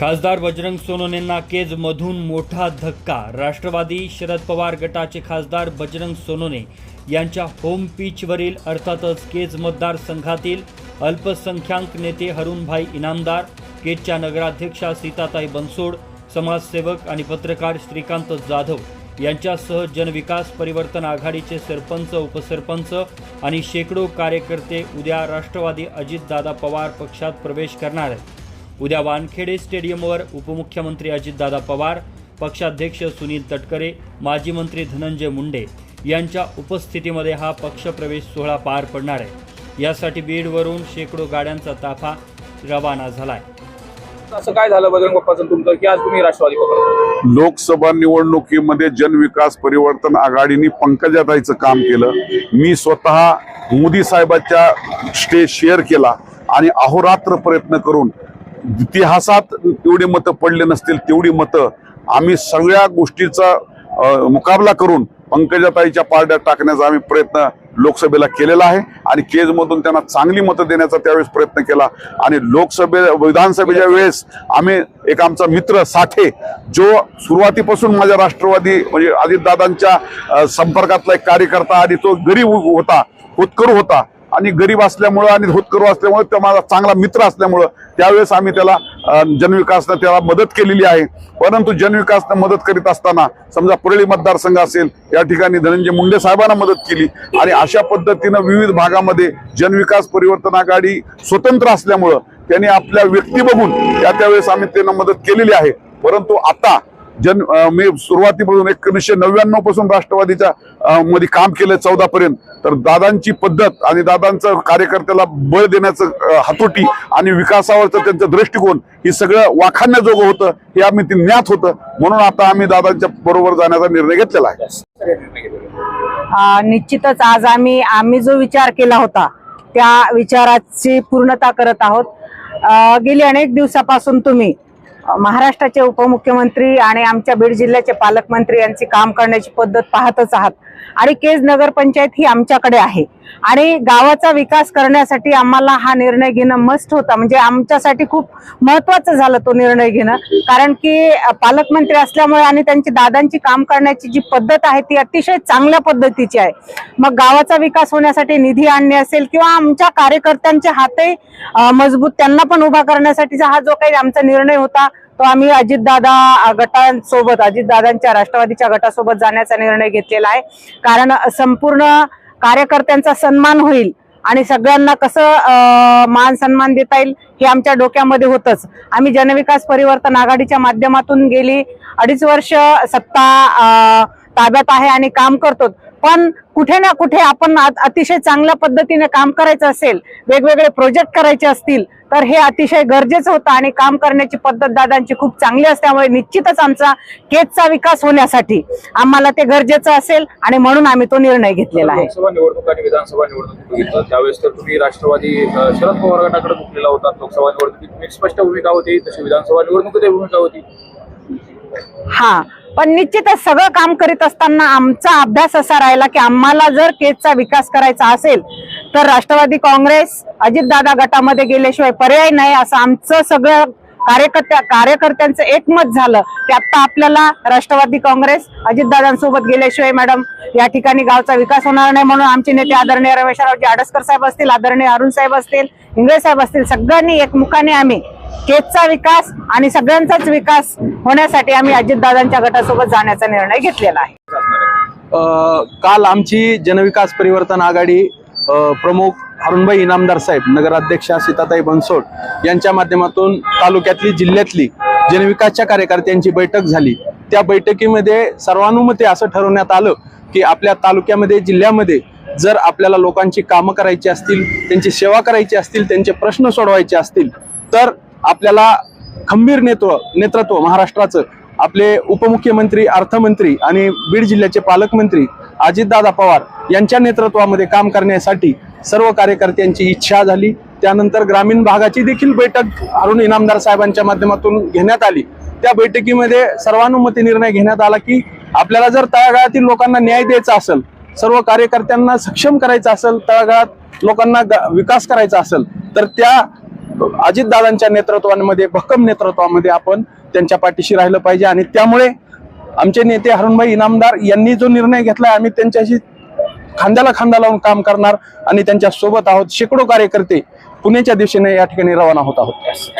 खासदार बजरंग सोनवणेंना केजमधून मोठा धक्का. राष्ट्रवादी शरद पवार गटाचे खासदार बजरंग सोनवणे यांच्या होम पिचवरील अर्थातच केज मतदारसंघातील अल्पसंख्याक नेते हरुणभाई इनामदार केजच्या नगराध्यक्षा सीताताई बनसोड समाजसेवक आणि पत्रकार श्रीकांत जाधव यांच्यासह जनविकास परिवर्तन आघाडीचे सरपंच उपसरपंच आणि शेकडो कार्यकर्ते उद्या राष्ट्रवादी अजितदादा पवार पक्षात प्रवेश करणार आहेत. उद्या वानखेडे स्टेडियमवर उपमुख्यमंत्री अजितदादा पवार पक्षाध्यक्ष सुनील तटकरे माजी मंत्री धनंजय मुंडे यांच्या उपस्थितीमध्ये हा पक्षप्रवेश सोहळा पार पडणार आहे. यासाठी बीडवरून शेकडो गाड्यांचा ताफा रवाना झालाय. असं काय झालं बजरंग बाप्पाचं तुमचं? की आज तुम्ही राष्ट्रवादी लोकसभा निवडणुकीमध्ये जनविकास परिवर्तन आघाडीने पंकजाताईचं काम केलं. मी स्वतः मोदी साहेबांच्या स्टेज शेअर केला आणि अहोरात्र प्रयत्न करून इतिहासात तेवढी मतं पडले नसतील तेवढी मतं. आम्ही सगळ्या गोष्टीचा मुकाबला करून पंकजाताईच्या पारड्यात टाकण्याचा आम्ही प्रयत्न लोकसभेला केलेला आहे आणि केजमधून त्यांना चांगली मतं देण्याचा त्यावेळेस प्रयत्न केला. आणि लोकसभे विधानसभेच्या वेळेस आम्ही एक आमचा मित्र साठे जो सुरुवातीपासून माझ्या राष्ट्रवादी म्हणजे अजितदादांच्या संपर्कातला एक कार्यकर्ता आणि तो गरीब होता होतकरू होता. आणि गरीब असल्यामुळं आणि धोतकरू असल्यामुळं तो माझा चांगला मित्र असल्यामुळं त्यावेळेस आम्ही त्याला जनविकासनं त्याला मदत केलेली आहे. परंतु जनविकासनं मदत करीत असताना समजा पुरळी मतदारसंघ असेल या ठिकाणी धनंजय मुंडे साहेबांना मदत केली. आणि अशा पद्धतीनं विविध भागामध्ये जनविकास परिवर्तन आघाडी स्वतंत्र असल्यामुळं त्यांनी आपल्या व्यक्ती बघून त्या त्यावेळेस आम्ही त्यांना मदत केलेली आहे. परंतु आता जन मी सुरुवातीपासून एकोणीसशे नव्याण्णवपासून राष्ट्रवादीच्या मध्ये काम केलं चौदा पर्यंत. तर दादांची पद्धत आणि दादांचं कार्यकर्त्याला बळ देण्याचं हातोटी आणि विकासावरचं त्यांचं दृष्टिकोन हे सगळं वाखाणण्याजोगं होतं हे आम्ही ते ज्ञात होतं. म्हणून आता आम्ही दादांच्या बरोबर जाण्याचा निर्णय घेतलेला आहे. निश्चितच आज आम्ही आम्ही जो विचार केला होता त्या विचाराची पूर्णता करत आहोत. गेली अनेक दिवसापासून तुम्ही महाराष्ट्राचे उपमुख्यमंत्री आणि आमच्या बीड जिल्ह्याचे पालकमंत्री यांची काम करण्याची पद्धत पाहतच आहात. आणि केज नगरपंचायत ही आमच्याकडे आहे. आणि गावाचा विकास करण्यासाठी आम्हाला हा निर्णय घेणं मस्त होता. म्हणजे आमच्यासाठी खूप महत्वाचं झालं तो निर्णय घेणं. कारण की पालकमंत्री असल्यामुळे आणि त्यांची दादांची काम करण्याची जी पद्धत आहे ती अतिशय चांगल्या पद्धतीची आहे. मग गावाचा विकास होण्यासाठी निधी आणणे असेल किंवा आमच्या कार्यकर्त्यांचे हातही मजबूत त्यांना पण उभा करण्यासाठीचा हा जो काही आमचा निर्णय होता तो आम्ही अजितदादा गटांसोबत अजितदादांच्या राष्ट्रवादीच्या गटासोबत जाण्याचा निर्णय घेतलेला आहे. कारण संपूर्ण कार्यकर्त्यांचा सन्मान होईल आणि सगळ्यांना कसं मान सन्मान देता येईल हे आमच्या डोक्यामध्ये होतच. आम्ही जनविकास परिवर्तन आघाडीच्या माध्यमातून गेली अडीच वर्ष सत्ता ताब्यात आहे आणि काम करतो पण कुठे ना कुठे आपण अतिशय चांगल्या पद्धतीने काम करायचं असेल वेगवेगळे प्रोजेक्ट करायचे असतील तर हे अतिशय गरजेचं होतं आणि काम करण्याची पद्धत दादांची खूप चांगली असल्यामुळे निश्चितच आमचा केजचा विकास होण्यासाठी आम्हाला ते गरजेचं असेल आणि म्हणून आम्ही तो निर्णय घेतलेला आहे. लोकसभा निवडणूक आणि विधानसभा निवडणूक बघितलं त्यावेळेस तर तुम्ही राष्ट्रवादी शरद पवार गटाकडे झुकलेला होता. लोकसभा निवडणुकीत स्पष्ट भूमिका होती तशी विधानसभा निवडणुकीत भूमिका होती. हा पण निश्चितच सगळं काम करीत असताना आमचा अभ्यास असा राहिला की आम्हाला जर केजचा विकास करायचा असेल तर राष्ट्रवादी काँग्रेस अजितदादा गटामध्ये गेल्याशिवाय पर्याय नाही असं आमचं सगळं कार्यकर्त्या कार्यकर्त्यांचं एकमत झालं की आता आपल्याला राष्ट्रवादी काँग्रेस अजितदादांसोबत गेल्याशिवाय मॅडम या ठिकाणी गावचा विकास होणार नाही म्हणून आमचे नेते आदरणीय रमेशरावजी आडसकर साहेब असतील आदरणीय अरुण साहेब असतील इंगळे साहेब असतील सगळ्यांनी एकमुखाने आम्ही केजचा विकास आणि सगळ्यांचाच विकास होण्यासाठी आम्ही अजितदादांच्या गटासोबत जाण्याचा निर्णय घेतलेला आहे. काल आमची जनविकास परिवर्तन आघाडी प्रमुख अरुणभाई इनामदार साहेब नगराध्यक्षा सीताताई बनसोड यांच्या माध्यमातून तालुक्यातली जिल्ह्यातली जनविकासच्या कार्यकर्त्यांची बैठक झाली. त्या बैठकीमध्ये सर्वानुमते असं ठरवण्यात आलं की आपल्या तालुक्यामध्ये जिल्ह्यामध्ये जर आपल्याला लोकांची कामं करायची असतील त्यांची सेवा करायची असतील त्यांचे प्रश्न सोडवायचे असतील तर आपल्याला खंबीर नेतृत्व नेतृत्व महाराष्ट्राचं. आपले उपमुख्यमंत्री अर्थमंत्री आणि बीड जिल्ह्याचे पालकमंत्री अजितदादा पवार यांच्या नेतृत्वामध्ये काम करण्यासाठी सर्व कार्यकर्त्यांची इच्छा झाली. त्यानंतर ग्रामीण भागाची देखील बैठक अरुण इनामदार साहेबांच्या माध्यमातून घेण्यात आली. त्या बैठकीमध्ये सर्वानुमती निर्णय घेण्यात आला की आपल्याला जर तळागाळातील लोकांना न्याय द्यायचा असेल सर्व कार्यकर्त्यांना सक्षम करायचं असेल तळागाळात लोकांना ग- विकास करायचा असेल तर त्या अजितदादांच्या नेतृत्वामध्ये भक्कम नेतृत्वामध्ये आपण त्यांच्या पाठीशी राहिलं पाहिजे. आणि त्यामुळे आमचे नेते हरुणभाई इनामदार यांनी जो निर्णय घेतला आम्ही त्यांच्याशी खांद्याला खांदा लावून काम करणार आणि त्यांच्यासोबत आहोत. शेकडो कार्यकर्ते पुण्याच्या दिशेने या ठिकाणी रवाना होत आहोत.